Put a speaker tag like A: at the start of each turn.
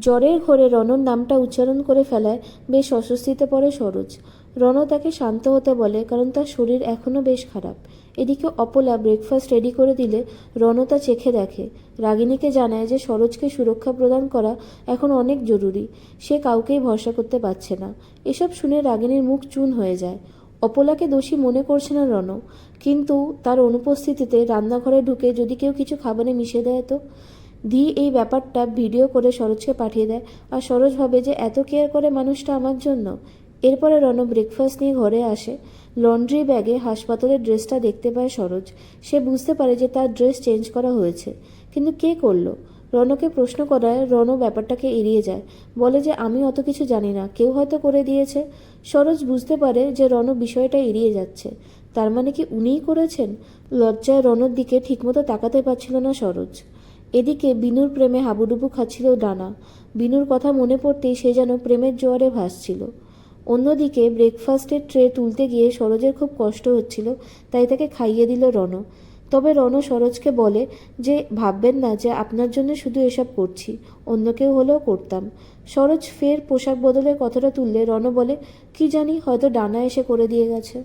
A: জ্বরের ঘরে রণর নামটা উচ্চারণ করে ফেলায়, বেশ অস্বস্তিতে পড়ে সরোজ। রণ তাকে শান্ত হতে বলে, কারণ তার শরীর এখনও বেশ খারাপ। এদিকে অপলা ব্রেকফাস্ট রেডি করে দিলে রণ তা চেখে দেখে। রাগিনীকে জানায় যে সরোজকে সুরক্ষা প্রদান করা এখন অনেক জরুরি। সে কাউকেই ভরসা করতে পারছে না। এসব শুনে রাগিনীর মুখ চুন হয়ে যায়। অপলাকে দোষী মনে করছে না রণ কিন্তু তার অনুপস্থিতিতে রান্নাঘরে ঢুকে যদি কেউ কিছু খাবারে মিশে দেয় তো? ধি এই ব্যাপারটা ভিডিও করে সরোজকে পাঠিয়ে দেয়। আর সরোজ ভাবে যে, এত কেয়ার করে মানুষটা আমার জন্য? এরপরে রণ ব্রেকফাস্ট নিয়ে ঘরে আসে। লন্ড্রি ব্যাগে হাসপাতালের ড্রেসটা দেখতে পায় সরোজ। সে বুঝতে পারে যে তার ড্রেস চেঞ্জ করা হয়েছে। কিন্তু কে করল? রণকে প্রশ্ন করায় রণ ব্যাপারটাকে এড়িয়ে যায়। বলে যে, আমি অত কিছু জানি না। কেউ হয়তো করে দিয়েছে। সরোজ বুঝতে পারে যে রণ বিষয়টা এড়িয়ে যাচ্ছে। তার মানে কি উনিই করেছেন? লজ্জায় রণর দিকে ঠিকমতো তাকাতে পারছিল না সরোজ। এদিকে বিনুর প্রেমে হাবুডুবু খাচ্ছিল ডানা। বিনুর কথা মনে পড়তেই সে যেন প্রেমের জোয়ারে ভাসছিল। অন্যদিকে ব্রেকফাস্টের ট্রে তুলতে গিয়ে সরোজের খুব কষ্ট হচ্ছিল, তাই তাকে খাইয়ে দিল রণ তবে রণ সরোজকে বলে যে, ভাববেন না যে, আপনার জন্য শুধু এসব করছি, অন্য কেউ হলেও করতাম। সরোজ ফের পোশাক বদলের কথাটা তুললে রণ বলে, কি জানি, হয়তো ডানা এসে করে দিয়ে গেছে।